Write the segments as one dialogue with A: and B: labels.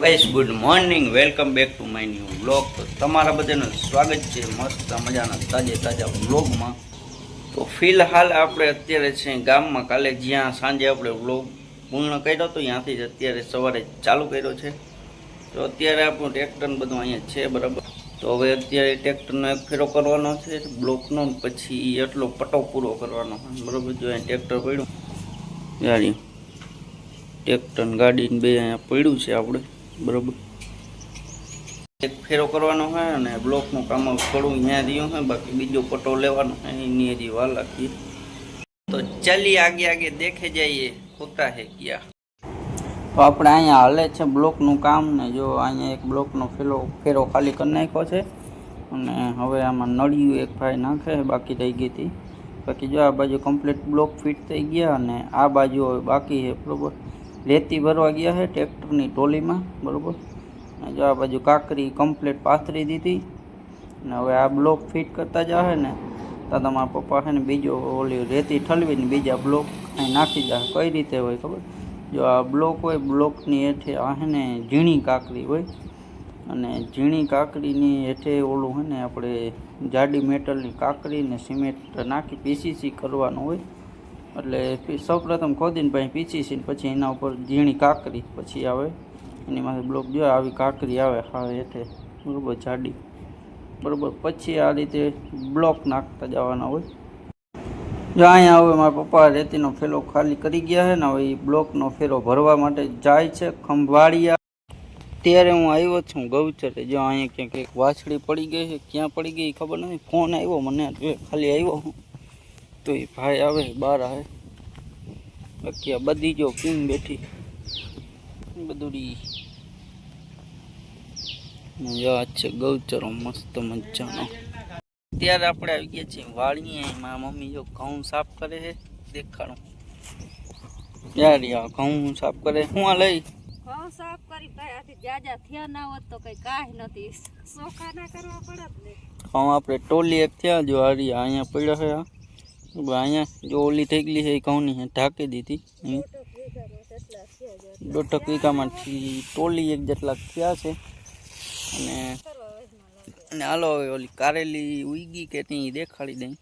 A: Guys good morning welcome back to my new blog તો તમારા બધાનું સ્વાગત છે મસ્ત મજાના તાજે તાજા બ્લોગમાં તો ફિલહાલ આપણે અત્યારે છે ગામમાં, કાલે જ્યાં સાંજે આપણે બ્લોગ પૂર્ણ કર્યો હતો ત્યાંથી જ અત્યારે સવારે ચાલુ કર્યો છે. તો અત્યારે આપણું ટ્રેક્ટર બધું અહીંયા છે, બરાબર. તો હવે અત્યારે ટ્રેક્ટરનો એક ફેરો કરવાનો છે બ્લોકનો પછી એટલો પટો પૂરો કરવાનો. બરાબર, જો અહીંયા ટ્રેક્ટર પડ્યું. ગાડી. ટ્રેક્ટર ગાડીને બે અહીંયા પડ્યું છે આપણે. બરોબર. એક ફેરો કરવાનો હોય અને બ્લોકનું કામ થોડું અહીંયા રહ્યું હોય બાકી બીજો પટો લેવાનો હોય એની હજી વાર લાગી. તો ચાલી આગે આગે દેખે જઈએ હોતા હે ક્યાં. તો આપણે અહીંયા હાલે છે બ્લોકનું કામ ને જો અહીંયા એક બ્લોકનો ફેરો ફેરો ખાલી કરી નાખ્યો છે. અને હવે આમાં નળિયું એક ભાઈ નાખે બાકી રહી ગઈ હતી. બાકી જો આ બાજુ કમ્પ્લીટ બ્લોક ફિટ થઈ ગયા અને આ બાજુ હવે બાકી છે બરોબર. રેતી ભરવા ગયા છે ટ્રેક્ટરની ટોલીમાં, બરાબર? અને જો આ બાજુ કાકરી કમ્પ્લીટ પાથરી દીધી અને હવે આ બ્લોક ફિટ કરતા જાહે ને, તો તમારા પપ્પા છે ને બીજો ઓલી રેતી ઠલવીને બીજા બ્લોક અહીં નાખી જાય કઈ રીતે હોય ખબર? જો આ બ્લોક હોય બ્લોકની હેઠે આ છે ને ઝીણી કાકરી હોય. અને ઝીણી કાકરીની હેઠે ઓલું છે ને આપણે જાડી મેટલની કાંકરી ને સિમેન્ટ નાખી પીસીસી કરવાનું હોય. એટલે સૌપ્રથમ ખોદીને પછી પીસીસી ને પછી એના ઉપર ઝીણી કાકરી પછી આવે. એની માથે બ્લોક જો આવી કાકરી આવે હા, હેઠે બરાબર જાડી. બરાબર, પછી આ રીતે બ્લોક નાખતા જવાના હોય. જો અહીંયા હવે મારા પપ્પા રેતીનો ફેરો ખાલી કરી ગયા છે ને, હવે એ બ્લોકનો ફેરો ભરવા માટે જાય છે ખંભાળિયા. ત્યારે હું આવ્યો છું ગૌચરે. જો અહીંયા ક્યાંક એક વાછડી પડી ગઈ છે, ક્યાં પડી ગઈ ખબર નથી. ફોન આવ્યો મને ખાલી આવ્યો હું. તો એ ભાઈ આવે બહાર આવે. બાકી આ બધી જો પીન બેઠી. બધું આ છે ગૌચરો મસ્ત મજાનો. અત્યારે આપણે આવી ગયા છીએ વાળીએ મારા મમ્મી જો ઘઉં સાફ કરે છે દેખાડો. યાર યાર ઘઉં સાફ કરે? હું આ લઈ?
B: ઘઉં સાફ કરી ભાઈ આથી જાજા થયા ના હોત તો કઈ કાંઈ નથી. સોખા ના કરવા પડે જ ને.
A: ઘઉં આપણે ટોલી એક થયા જો હારી અહીંયા પડ્યા છે આ. બરાબર, અહીંયા જો ઓલી થઈ ગયેલી છે એ ઘઉંની ઢાંકી દીધી.
B: દોઢ
A: વીઘામાંથી ટોલી એક જેટલા થયા છે. અને અને હાલો હવે ઓલી કારેલી ઉઈગી કે ત્યાં દેખાડી દઈ.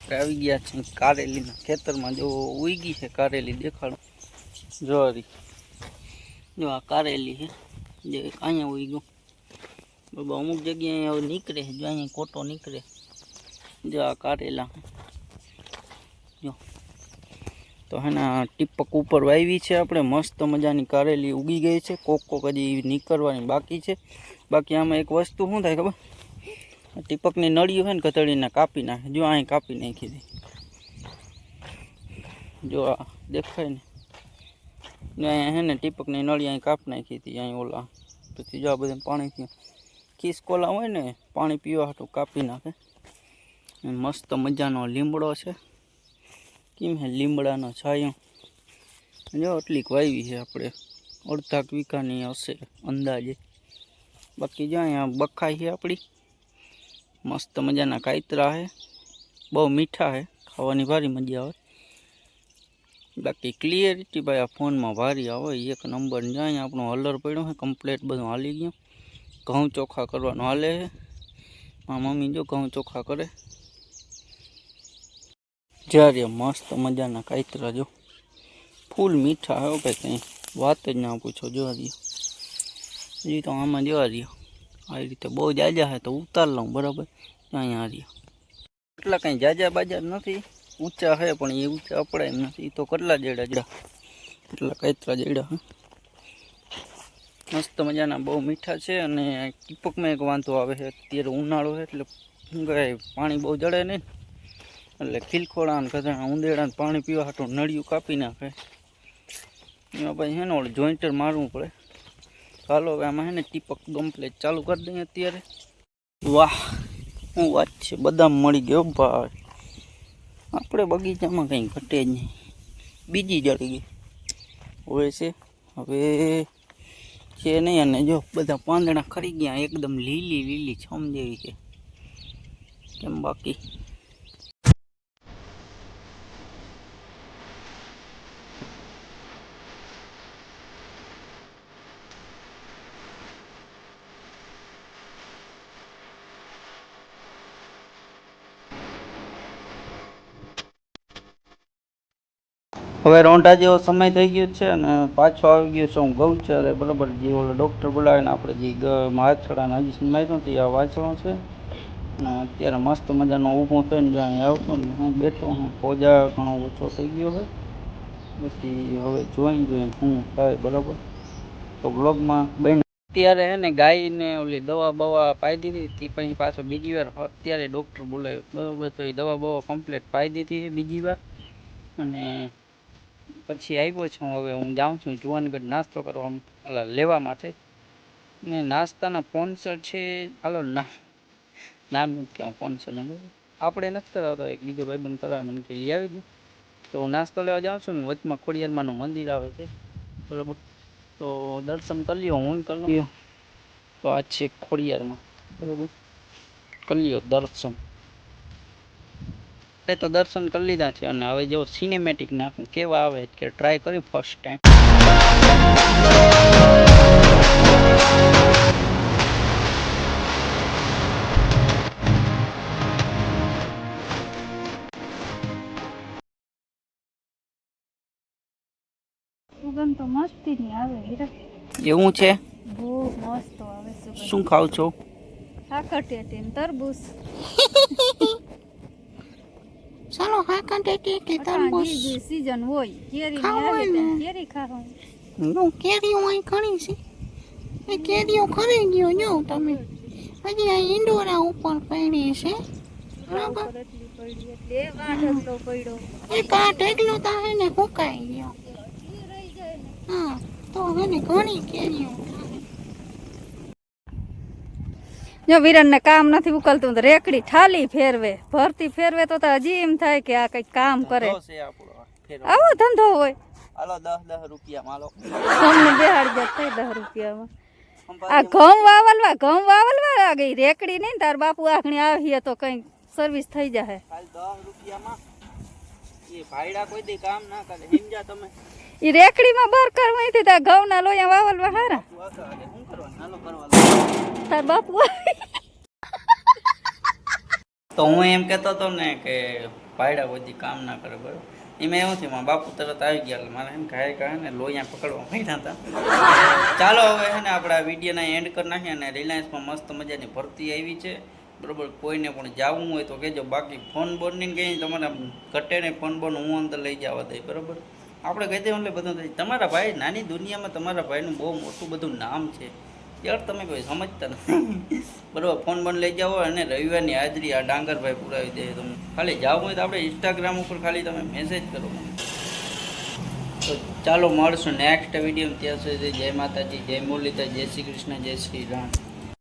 A: આવી ગયા છે કારેલીના ખેતરમાં. જો ઉઈગી છે કારેલી દેખાડો. જો જો આ કારેલી છે, જે અહીંયા ઉઈગું. બાબા, અમુક જગ્યાએ નીકળે જો અહીંયા કોટો નીકળે. જો આ કારેલા જો. તો હે ને ટીપક ઉપર વાવી છે આપણે, મસ્ત મજાની કારેલી ઉગી ગઈ છે. કોક કોક હજી નીકળવાની બાકી છે. બાકી આમાં એક વસ્તુ શું થાય ખબર? ટીપકની નળીઓ હોય ને કતળીને કાપી નાખે. જો અહીં કાપી નાખી દે. જો આ દેખાય ને. ને અહીંયા હે ને ટીપકની નળી અહીં કાપી નાખી હતી અહીં ઓલા. પછી જો આ બધા પાણીથી ખિસકોલા હોય ને, પાણી પીવા હાટું કાપી નાખે. મસ્ત મજાનો લીમડો છે. કેમ હે લીમડાનો છાંયો. જો એટલીક વાવી છે આપણે. અડધાક વીઘાની હશે અંદાજે. બાકી જો અહીંયા બખાઈ છે આપણી. મસ્ત મજાના કાયતરા છે. બહુ મીઠા છે. ખાવાની ભારી મજા આવે. બાકી ક્લિયરિટી ભાઈ આ ફોનમાં ભારી આવે. એક નંબર ને અહીંયા આપણો હલર પડ્યો છે કમ્પ્લેટ બધું હાલી ગયું. ઘઉં ચોખ્ખા કરવાનું હાલે છે. મારા મમ્મી જો ઘઉં ચોખ્ખા કરે. જ્યારે મસ્ત મજાના કાયતરા જો. ફૂલ મીઠા હે કે કંઈ? વાત જ ના પૂછો જોવા દો હજી તો આમાં જોવા દો આવી રીતે બહુ જાજા હે તો ઉતાર લઉં, બરાબર? અહીંયા રહ્યો. એટલા કંઈ જાજા બાજા નથી. ઊંચા હે પણ એ ઊંચા અપડા એમ નથી. એ તો કેટલા જેડા જડા એટલા કાયતરા જેડા, હે. મસ્ત મજાના, બહુ મીઠા છે અને ટીપકમાં એક વાંધો આવે છે. અત્યારે ઉનાળો છે એટલે પાણી બહુ જડે નહીં. એટલે ખીલખોડા ને ઉંદેડાને પાણી પીવા હાટું નળિયું કાપી નાખે. એમાં પછી હે ને ઓલું જોઈન્ટર મારવું પડે. ચાલો હવે આમાં હે ને ટીપક કમ્પ્લેટ ચાલુ કરી દઈએ અત્યારે. વાહ, શું વાત છે, બદામ મળી ગયો ભાઈ. આપણે બગીચામાં કંઈ ઘટે જ નહીં. બીજી જડી ગઈ. હોય છે, હવે છે નહીં અને જો બધા પાંદડા ખરી ગયા, એકદમ લીલી લીલી છમ જેવી છે. કેમ બાકી? હવે રોંઢા જેવો સમય થઈ ગયો છે અને પાછો આવી ગયો છે, હું ગૌચરે બરાબર, જે ઓલો ડૉક્ટર બોલાવીને આપણે જે માછડાના હજી માર્યું નથી આ વાંચવાનું છે. અત્યારે મસ્ત મજાનો ઊભો થઈને જો અહીં આવતો ને, હું બેઠો હું, પોજા ઘણો ઓછો થઈ ગયો છે. પછી હવે જોઈને જોઈએ હું થાય, બરાબર. તો બ્લોગમાં બહેન અત્યારે હે ને ગાયને ઓલી દવા બવા પાઈ દીધી તે પછી પાછો બીજી વાર અત્યારે ડૉક્ટર બોલાવ્યો, બરાબર, તો એ દવા બવા કમ્પ્લીટ પાઈ દીધી બીજી વાર. અને પછી આવ્યો છું હવે હું જાઉં છું જુવાનગઢ નાસ્તો કરવા લેવા માટે. ને નાસ્તાના સ્પોન્સર છે, હાલો, ના નામ નથી સ્પોન્સર સ્પોન્સર આપણે નથી કરાવતો, એક બીજો ભાઈબંધ કરાવે, મને કે આવી ગયું. તો નાસ્તો લેવા જાઉં છું ને વચમાં ખોડિયારમાંનું મંદિર આવે છે, બરાબર. તો દર્શન કરી લ્યો, હું કરી લ્યો તો આ છે ખોડિયારમાં, બરાબર. કરી લ્યો, દર્શન. આપણે તો દર્શન કરી લીધા છે અને હવે જો સિનેમેટિક નાખું કેવા આવે કે ટ્રાય કરી ફર્સ્ટ ટાઈમ
B: સુગંધ તો મસ્તની આવે હીરા
A: એવું છે?
B: બહુ મસ્ત આવે સુગંધ
A: શું ખાવ છો?
B: સાકરટેટી ને તરબૂચ.
C: ચાલો હા કાંટેટી કે તરબૂચ
B: જે સીઝન હોય કેરી આવે
C: હોય
B: કેરી ખાવા
C: નો કેરી અહીં ઘણી છે. એ કેરીઓ ખરી ગયો જો તમે. હજી આ ઈંડોરા ઉપર પડી છે. બરાબર?
B: એ વાટ એટલો
C: તો હે ને ગયો. હા તો હે ને ઘણી કેરીઓ.
B: જો વિરન કામ નથી ઉકલતું તો રેકડી ઠાલી ફેરવે. ભરતી ફેરવે તો હજી એમ થાય કે આ કઈ કામ કરે. આવો ધંધો હોય.
A: હાલો દસ દસ રૂપિયા માલો.
B: અમને બેહાડી જાય થાય દસ રૂપિયામાં. આ ઘઉં વાવલવા ઘઉં વાવલવા આ ગઈ રેકડી નહીં તાર બાપુ આખણી આવીએ તો કઈ સર્વિસ થઈ જાય
A: દસ રૂપિયામાં. એ ભાઈડા કોઈ દી કામ ના કરે. સમજ્યા તમે?
B: ઈ રેકડીમાં બર કરવાયથી તાર ઘઉંના લોયા વાવલવા હારા.
A: શું કરવાનું? હાલો
B: તાર બાપુ
A: તો હું એમ કહેતો હતો ને કે ભાઈડા બધી કામ ના કરે, બરાબર? એમાં એવું થયું બાપુ તરત આવી ગયા મારે એમ ખાય કાય ને લોહીયા પકડવા માંડ્યા હતા. ચાલો હવે છે ને આપણે વિડીયોના એન્ડ કરી નાખીએ અને રિલાયન્સમાં મસ્ત મજાની ભરતી આવી છે. બરોબર, કોઈને પણ જવું હોય તો કહેજો, બાકી ફોન બોનની કંઈ તમારે ઘટે ને ફોન બોન હું અંદર લઈ જવા દઈ, બરોબર? આપણે કહી દઈએ એટલે બધું તમારા ભાઈ, નાની દુનિયામાં તમારા ભાઈનું બહુ મોટું બધું નામ છે. યાર, તમે કોઈ સમજતા નથી. બરોબર, ફોન બંધ લઈ જાઓ અને રવિવારની હાજરી આ ડાંગરભાઈ પુરાવી દે. તમે ખાલી જાઓ હોય તો આપણે ઇન્સ્ટાગ્રામ ઉપર ખાલી તમે મેસેજ કરો તો ચાલો મળશું નેક્સ્ટ વીડિયો ત્યાં સુધી જય માતાજી, જય મુરલીતા જય શ્રી કૃષ્ણ, જય શ્રી રામ.